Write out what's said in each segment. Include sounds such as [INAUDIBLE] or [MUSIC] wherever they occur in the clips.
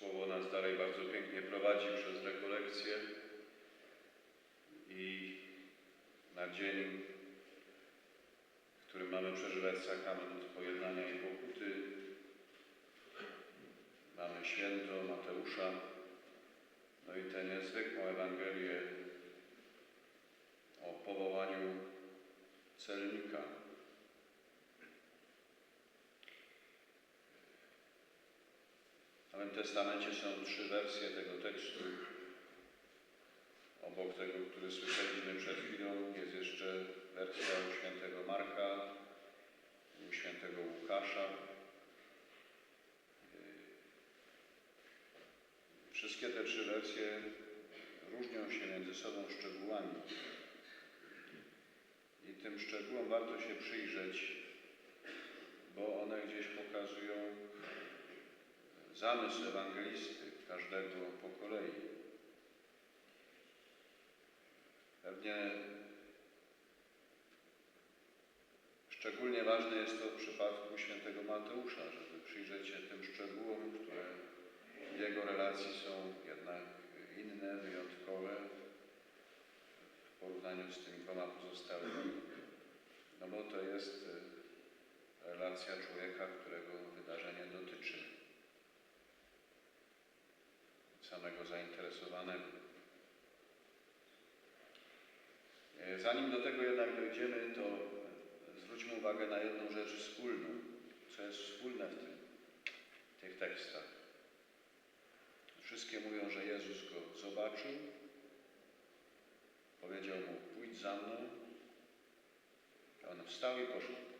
Słowo nas dalej bardzo pięknie prowadzi przez rekolekcję i na dzień, w którym mamy przeżywać sakrament pojednania i pokuty, mamy święto Mateusza, no i tę niezwykłą Ewangelię o powołaniu celnika. Nowym Testamencie są trzy wersje tego tekstu. Obok tego, który słyszeliśmy przed chwilą, jest jeszcze wersja u świętego Marka u świętego Łukasza. Wszystkie te trzy wersje różnią się między sobą szczegółami. I tym szczegółom warto się przyjrzeć, bo one gdzieś pokazują zamysł ewangelisty każdego po kolei. Pewnie szczególnie ważne jest to w przypadku świętego Mateusza, żeby przyjrzeć się tym szczegółom, które w jego relacji są jednak inne, wyjątkowe w porównaniu z tymi dwoma pozostałymi. No bo to jest relacja człowieka, którego wydarzenie dotyczy Zanim do tego jednak dojdziemy, to zwróćmy uwagę na jedną rzecz wspólną, co jest wspólne w tym, tych tekstach. Wszystkie mówią, że Jezus go zobaczył, powiedział mu: Pójdź za mną. On wstał i poszedł.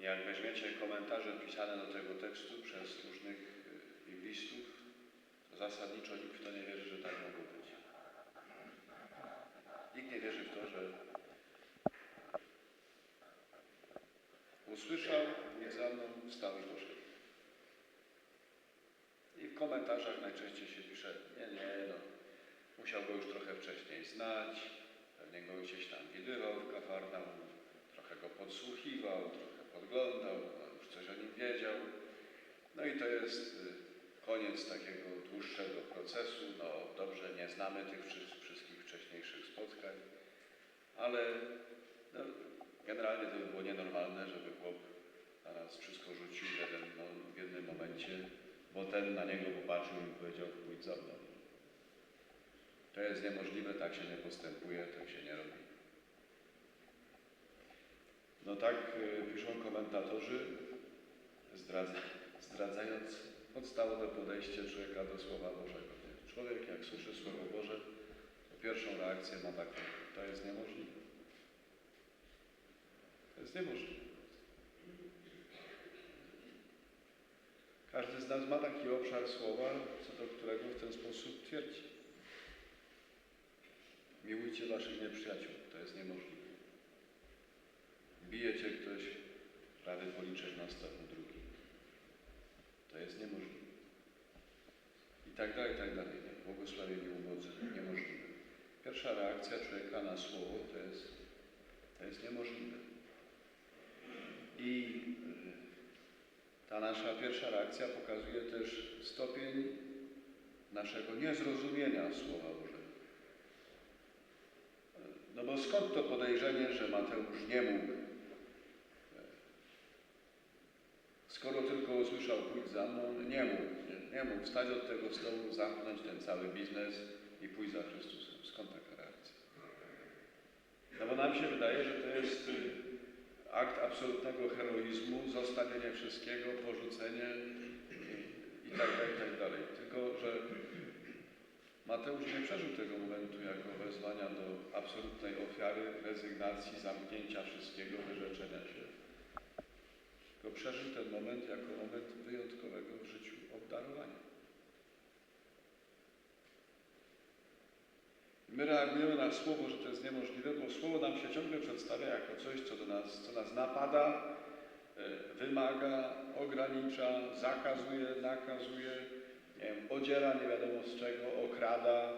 Jak weźmiecie komentarze pisane do tego tekstu przez różnych y, biblistów, to zasadniczo nikt w to nie wierzy, że tak mogło być. Nikt nie wierzy w to, że usłyszał, pójdź za mną, wstał i poszedł. I w komentarzach najczęściej się pisze, nie, nie, no, musiał go już trochę wcześniej znać, pewnie go gdzieś tam widywał w Kafarnaum, trochę go podsłuchiwał, trochę podglądał, no, już coś o nim wiedział. No i to jest y, koniec takiego dłuższego procesu. No dobrze, nie znamy tych wszy- wszystkich wcześniejszych spotkań, ale no, generalnie to by było nienormalne, żeby chłop nas wszystko rzucił w, jeden, no, w jednym momencie, bo ten na niego popatrzył i powiedział, pójdź za mną. To jest niemożliwe, tak się nie postępuje, tak się nie robi. No tak y, piszą komentatorzy, zdradza, zdradzając podstawowe podejście człowieka do Słowa Bożego. Człowiek jak słyszy Słowo Boże, to pierwszą reakcję ma taką, to jest niemożliwe. To jest niemożliwe. Każdy z nas ma taki obszar słowa, co do którego w ten sposób twierdzi. Miłujcie waszych nieprzyjaciół. To jest niemożliwe. Bije cię ktoś, prawy policzek na ostatni drugi. To jest niemożliwe. I tak dalej, i tak dalej. Nie? Błogosławieni ubodzy. Niemożliwe. Pierwsza reakcja człowieka na słowo to jest, to jest niemożliwe. I y, ta nasza pierwsza reakcja pokazuje też stopień naszego niezrozumienia Słowa Bożego. No bo skąd to podejrzenie, że Mateusz nie mógł, skoro tylko usłyszał pójdź za mną, nie mógł, nie, nie mógł wstać od tego stołu, zamknąć ten cały biznes i pójść za Chrystusem. Skąd taka reakcja? No bo nam się wydaje, że to jest y, akt absolutnego heroizmu, zostawienie wszystkiego, porzucenie i, tak dalej, i tak dalej. Tylko, że Mateusz nie przeżył tego momentu jako wezwania do absolutnej ofiary, rezygnacji, zamknięcia wszystkiego, wyrzeczenia się. Tylko przeżył ten moment jako moment wyjątkowego w życiu obdarowania. My reagujemy na słowo, że to jest niemożliwe, bo słowo nam się ciągle przedstawia jako coś, co do nas, co nas napada, e, wymaga, ogranicza, zakazuje, nakazuje, nie wiem, odziera nie wiadomo z czego, okrada.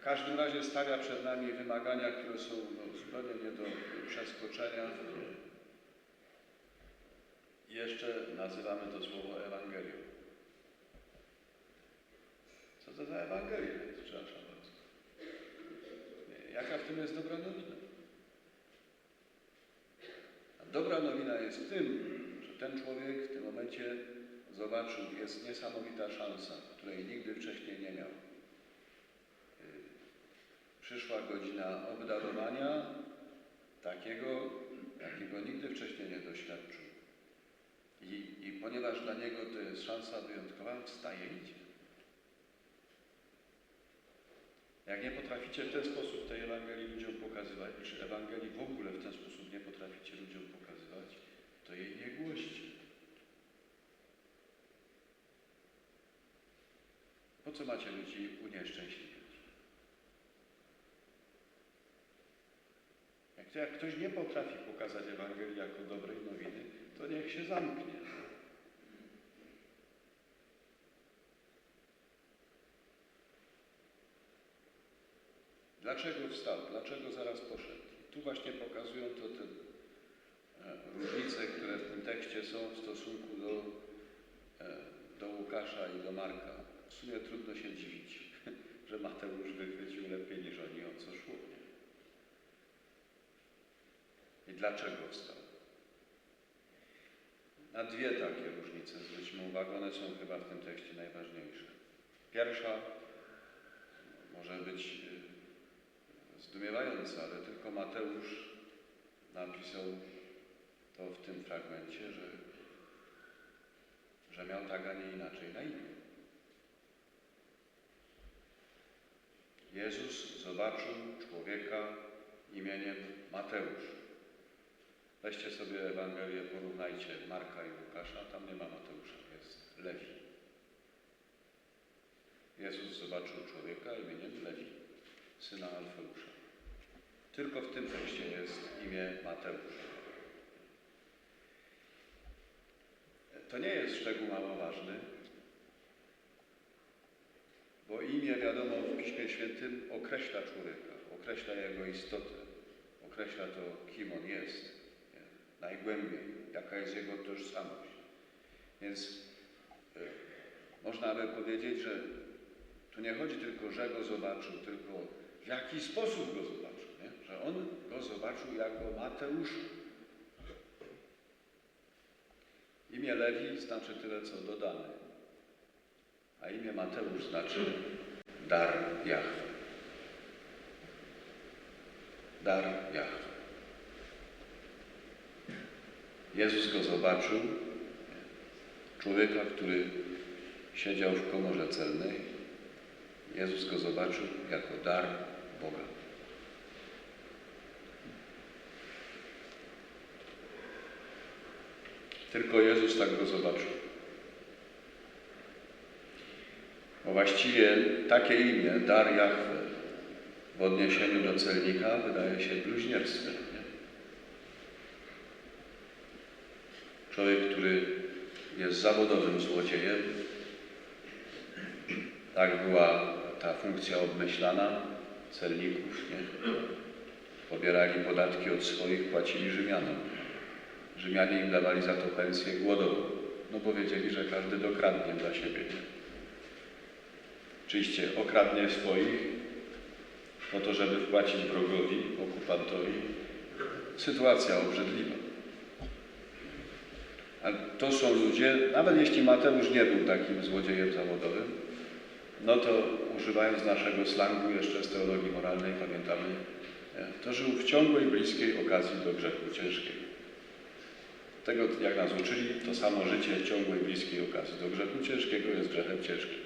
W każdym razie stawia przed nami wymagania, które są no, zupełnie nie do przeskoczenia. jeszcze nazywamy to słowo Ewangelią. To za Ewangelia jest, przepraszam bardzo. Jaka w tym jest dobra nowina? A dobra nowina jest w tym, że ten człowiek w tym momencie zobaczył, jest niesamowita szansa, której nigdy wcześniej nie miał. Y, Przyszła godzina obdarowania takiego, jakiego nigdy wcześniej nie doświadczył. I, I ponieważ dla niego to jest szansa wyjątkowa, wstaje i idzie. Jak nie potraficie w ten sposób tej Ewangelii ludziom pokazywać, czy Ewangelii w ogóle w ten sposób nie potraficie ludziom pokazywać, to jej nie głoście. Po co macie ludzi unieszczęśliwiać? Jak, jak ktoś nie potrafi pokazać Ewangelii jako dobrej nowiny, to niech się zamknie. Dlaczego wstał? Dlaczego zaraz poszedł? Tu właśnie pokazują to te e, różnice, które w tym tekście są w stosunku do, e, do Łukasza i do Marka. W sumie trudno się dziwić, [LAUGHS] że Mateusz wychwycił lepiej niż oni o co szło. I dlaczego wstał? Na dwie takie różnice zwróćmy uwagę, one są chyba w tym tekście najważniejsze. Pierwsza może być zdumiewająca, ale tylko Mateusz napisał to w tym fragmencie, że, że miał tak, a nie inaczej na imię. Jezus zobaczył człowieka imieniem Mateusz. Weźcie sobie Ewangelię, porównajcie Marka i Łukasza, tam nie ma Mateusza, jest Lewi. Jezus zobaczył człowieka imieniem Lewi, syna Alfeusza. Tylko w tym tekście jest imię Mateusz. To nie jest szczegół mało ważny, bo imię, wiadomo, w Piśmie Świętym określa człowieka, określa jego istotę, określa to, kim on jest, nie? najgłębiej, jaka jest jego tożsamość. Więc y, można by powiedzieć, że tu nie chodzi tylko, że go zobaczył, tylko w jaki sposób go zobaczył? Że on go zobaczył jako Mateusza. Imię Lewi znaczy tyle, co dodane, a imię Mateusz znaczy dar Jahwe. Dar Jahwe. Jezus go zobaczył, człowieka, który siedział w komorze celnej. Jezus go zobaczył jako dar Boga. Tylko Jezus tak go zobaczył. Bo właściwie takie imię, dar Jahwe, w odniesieniu do celnika wydaje się bluźnierstwem. Nie? Człowiek, który jest zawodowym złodziejem, tak była ta funkcja obmyślana celników, nie? Pobierali podatki od swoich, płacili Rzymianom. Rzymianie im dawali za to pensję głodową, no bo wiedzieli, że każdy dokradnie dla siebie. Oczywiście okradnie swoich po to, żeby wpłacić wrogowi, okupantowi. Sytuacja obrzydliwa. A to są ludzie, nawet jeśli Mateusz nie był takim złodziejem zawodowym, no to używając naszego slangu jeszcze z teologii moralnej, pamiętamy, nie? to żył w ciągłej, bliskiej okazji do grzechu ciężkiego. Tego, jak nas uczyli, to samo życie ciągłej, bliskiej okazji do grzechu ciężkiego jest grzechem ciężkim.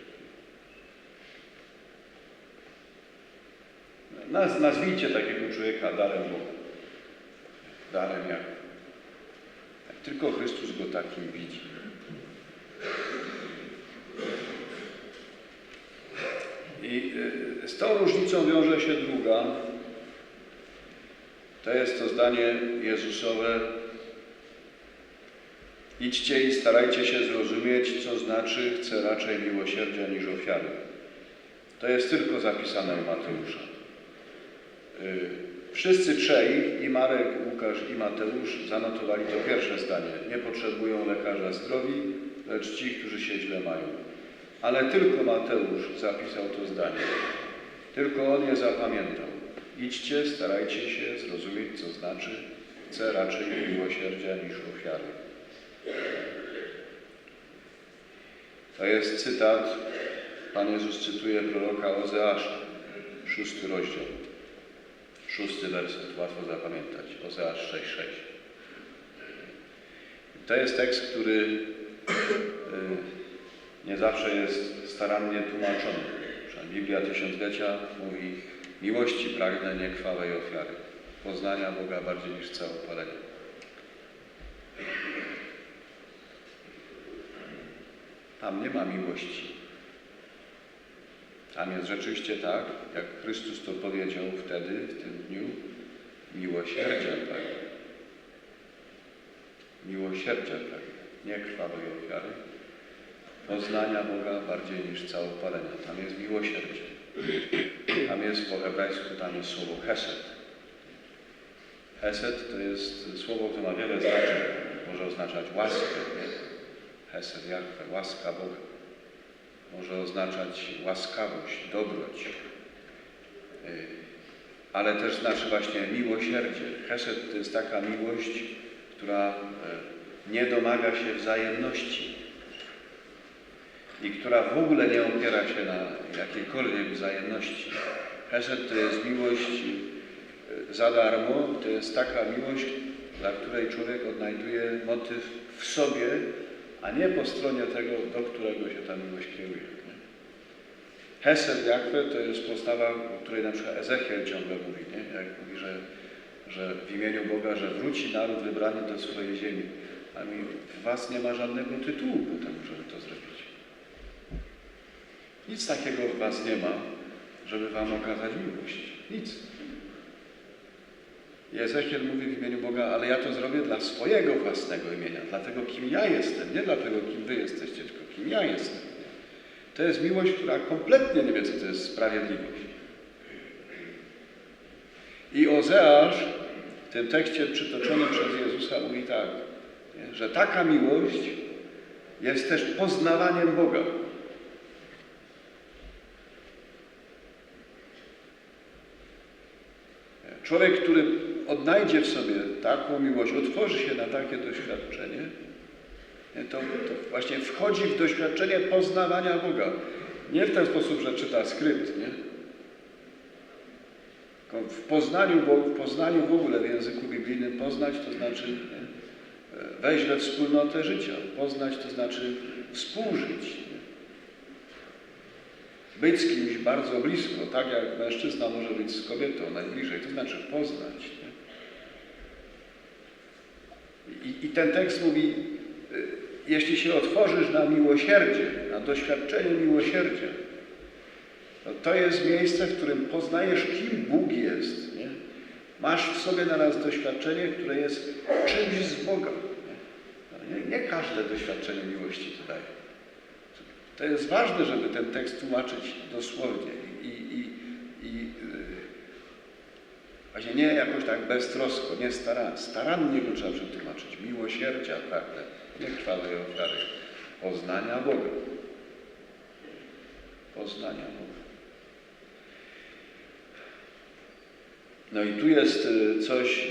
Naz, nazwijcie takiego człowieka darem Boga. Darem jak, jak tylko Chrystus go takim widzi. I y, z tą różnicą wiąże się druga. To jest to zdanie Jezusowe. Idźcie i starajcie się zrozumieć, co znaczy chcę raczej miłosierdzia niż ofiary. To jest tylko zapisane u Mateusza. Y, Wszyscy trzej, i Marek, Łukasz i Mateusz, zanotowali to pierwsze zdanie. Nie potrzebują lekarza zdrowi, lecz ci, którzy się źle mają. Ale tylko Mateusz zapisał to zdanie. Tylko on je zapamiętał. Idźcie, starajcie się zrozumieć, co znaczy. Chcę raczej miłosierdzia niż ofiary. To jest cytat, Pan Jezus cytuje proroka Ozeasza, szósty rozdział, szósty werset, łatwo zapamiętać, Ozeasz 6,6. To jest tekst, który y, nie zawsze jest starannie tłumaczony. Biblia Tysiąclecia mówi miłości pragnę, nie krwawej ofiary, poznania Boga bardziej niż całopalenia. Tam nie ma miłości. Tam jest rzeczywiście tak, jak Chrystus to powiedział wtedy, w tym dniu, miłosierdzia pragnie. Miłosierdzia pragnie, nie krwawej ofiary, poznania Boga bardziej niż całopalenia. Tam jest miłosierdzie. Tam jest po hebrajsku, tam jest słowo hesed. Hesed to jest słowo, które ma wiele znaczeń. Może oznaczać łaskę, nie? Hesed Jahwe, łaska Boga. Może oznaczać łaskawość, dobroć. Yy, Ale też znaczy właśnie miłosierdzie. Hesed to jest taka miłość, która yy, nie domaga się wzajemności i która w ogóle nie opiera się na jakiejkolwiek wzajemności. Hesed to jest miłość yy, za darmo, to jest taka miłość, dla której człowiek odnajduje motyw w sobie, a nie po stronie tego, do którego się ta miłość kieruje. Hesed Jahwe to jest postawa, o której na przykład Ezechiel ciągle mówi, nie? jak mówi, że, że w imieniu Boga, że wróci naród wybrany do swojej ziemi. A mi w was nie ma żadnego tytułu po temu, żeby to zrobić. Nic takiego w was nie ma, żeby wam okazać miłość. Nic. Ezechiel mówi w imieniu Boga, ale ja to zrobię dla swojego własnego imienia, dlatego kim ja jestem, nie dlatego kim wy jesteście, tylko kim ja jestem. To jest miłość, która kompletnie nie wie, co to jest sprawiedliwość. I Ozeasz w tym tekście przytoczonym przez Jezusa mówi tak, że taka miłość jest też poznawaniem Boga. Człowiek, który odnajdzie w sobie taką miłość, otworzy się na takie doświadczenie, to, to, właśnie wchodzi w doświadczenie poznawania Boga. Nie w ten sposób, że czyta skrypt, nie? Tylko w poznaniu, w poznaniu w ogóle w języku biblijnym poznać to znaczy nie? wejść we wspólnotę życia. Poznać to znaczy współżyć. Być z kimś bardzo blisko, tak jak mężczyzna może być z kobietą najbliżej, to znaczy poznać. Nie? I, I ten tekst mówi, jeśli się otworzysz na miłosierdzie, na doświadczenie miłosierdzia, to, to jest miejsce, w którym poznajesz, kim Bóg jest. Nie? Masz w sobie naraz doświadczenie, które jest czymś z Boga. Nie? Nie, nie każde doświadczenie miłości to daje. To jest ważne, żeby ten tekst tłumaczyć dosłownie i, i, właśnie nie jakoś tak beztrosko, nie starannie. Starannie go trzeba przetłumaczyć. Miłosierdzia pragnę, nie krwawej ofiary. Poznania Boga. Poznania Boga. No i tu jest coś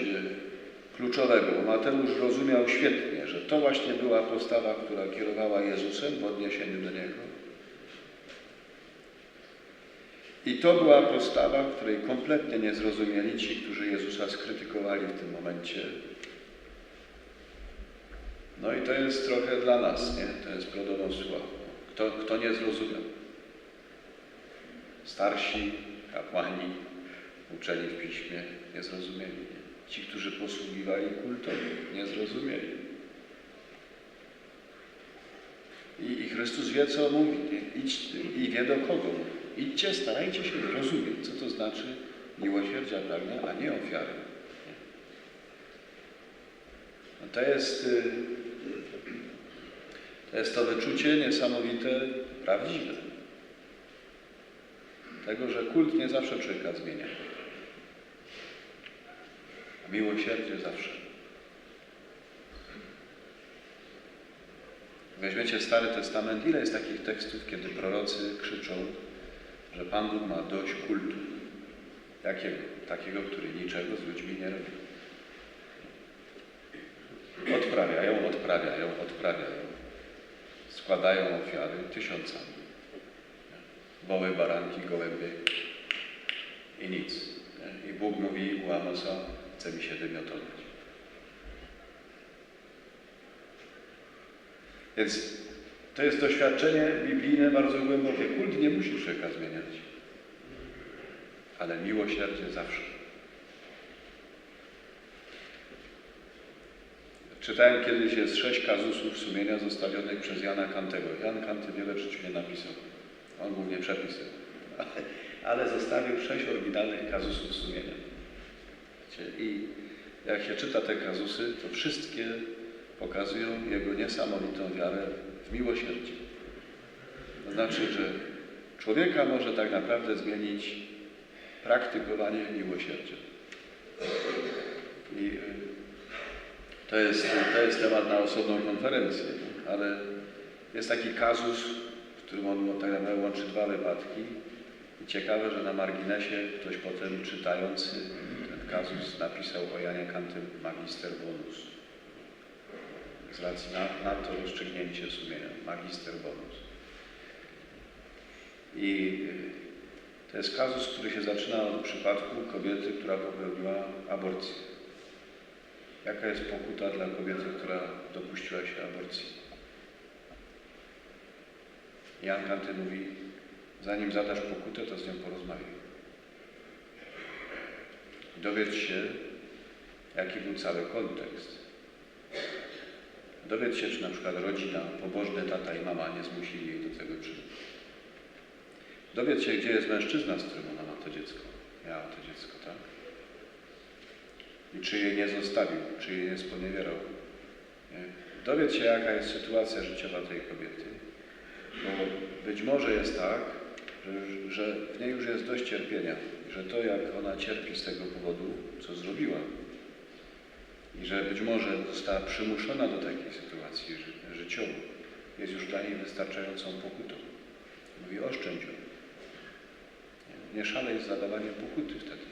kluczowego, bo Mateusz rozumiał świetnie, że to właśnie była postawa, która kierowała Jezusem w odniesieniu do Niego. I to była postawa, której kompletnie nie zrozumieli ci, którzy Jezusa skrytykowali w tym momencie. No i to jest trochę dla nas, nie? To jest prodonosła. Kto, kto nie zrozumiał? Starsi, kapłani, uczeni w piśmie, nie zrozumieli. Nie? Ci, którzy posługiwali kultowi, nie zrozumieli. I, I, Chrystus wie, co mówi. Idź, I wie, do kogo mówi. Idźcie, starajcie się rozumieć, co to znaczy miłosierdzia pragnę, a nie ofiary. No to jest, to jest to wyczucie niesamowite, prawdziwe. Tego, że kult nie zawsze człowieka zmienia. Miłosierdzie zawsze. Weźmiecie Stary Testament, ile jest takich tekstów, kiedy prorocy krzyczą, że Pan Bóg ma dość kultu. Jakiego? Takiego, który niczego z ludźmi nie robi. Odprawiają, odprawiają, odprawiają. Składają ofiary tysiącami. Woły, baranki, gołębie i nic. I Bóg mówi u Amosa, chce mi się wymiotować. Więc to jest doświadczenie biblijne bardzo głębokie. Kult nie musi człowieka zmieniać, ale miłosierdzie zawsze. Czytałem kiedyś, jest sześć kazusów sumienia zostawionych przez Jana Kantego. Jan Kanty wiele w życiu nie napisał. On głównie przepisy. [LAUGHS] Ale, zostawił sześć oryginalnych kazusów sumienia. I jak się czyta te kazusy, to wszystkie pokazują jego niesamowitą wiarę miłosierdzie. To znaczy, że człowieka może tak naprawdę zmienić praktykowanie miłosierdzia. I y, to jest, to jest temat na osobną konferencję, ale jest taki kazus, w którym on tak naprawdę łączy dwa wypadki. I ciekawe, że na marginesie ktoś potem czytający ten kazus napisał o Janie Kantym magister bonus. Racji na, na to rozstrzygnięcie sumienia, magister bonus. I y, to jest kazus, który się zaczyna od przypadku kobiety, która popełniła aborcję. Jaka jest pokuta dla kobiety, która dopuściła się aborcji? Jan Kanty mówi, zanim zadasz pokutę, to z nią porozmawiaj. Dowiedz się, jaki był cały kontekst. Dowiedz się, czy na przykład rodzina, pobożny tata i mama nie zmusili jej do tego czynu. Dowiedz się, gdzie jest mężczyzna, z którym ona ma to dziecko. Miała to dziecko, tak? I czy jej nie zostawił, czy jej nie sponiewierał. Nie? Dowiedz się, jaka jest sytuacja życiowa tej kobiety. Bo być może jest tak, że, że w niej już jest dość cierpienia. Że to, jak ona cierpi z tego powodu, co zrobiła, i że być może została przymuszona do takiej sytuacji ży życiowej, jest już dla niej wystarczającą pokutą. Mówi, oszczędź ją. Nie, szalej z zadawaniem pokuty wtedy.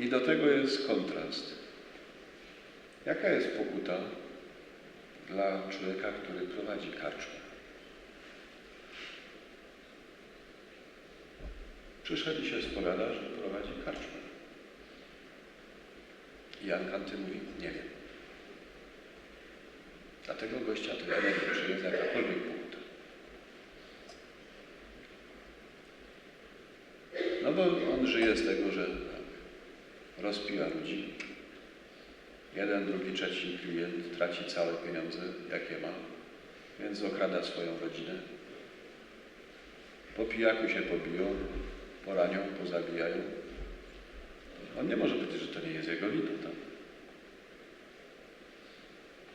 I do tego jest kontrast. Jaka jest pokuta dla człowieka, który prowadzi karczmę? Przyszedł się spowiada, że prowadzi karczmę. Jan Kanty mówi, nie wiem. Dlatego gościa nie wiem, czy jest jakakolwiek pokuta. No bo on żyje z tego, że rozpija ludzi. Jeden, drugi, trzeci klient traci całe pieniądze, jakie ma, więc okrada swoją rodzinę. Po pijaku się pobiją, poranią, pozabijają. On nie może powiedzieć, że to nie jest jego wina. Tak?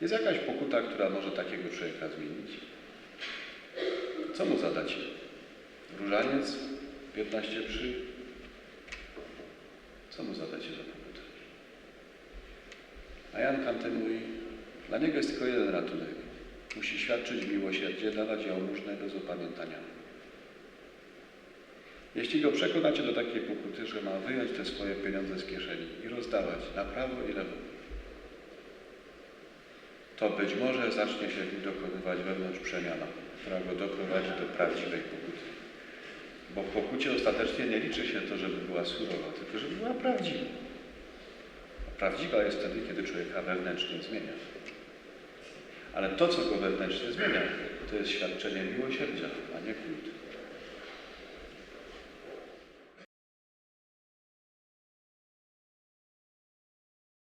Jest jakaś pokuta, która może takiego człowieka zmienić. Co mu zadacie? Różaniec? 15 przy? Co mu zadacie za pokutę? A Jan Kanty mówi, dla niego jest tylko jeden ratunek. Musi świadczyć miłosierdzie, dawać jałmużnę bez opamiętania. Jeśli go przekonacie do takiej pokuty, że ma wyjąć te swoje pieniądze z kieszeni i rozdawać na prawo i lewo, to być może zacznie się w nim dokonywać wewnątrz przemiana, która go doprowadzi do prawdziwej pokuty. Bo w pokucie ostatecznie nie liczy się to, żeby była surowa, tylko żeby była prawdziwa. A prawdziwa jest wtedy, kiedy człowieka wewnętrznie zmienia. Ale to, co go wewnętrznie zmienia, to jest świadczenie miłosierdzia, a nie kult.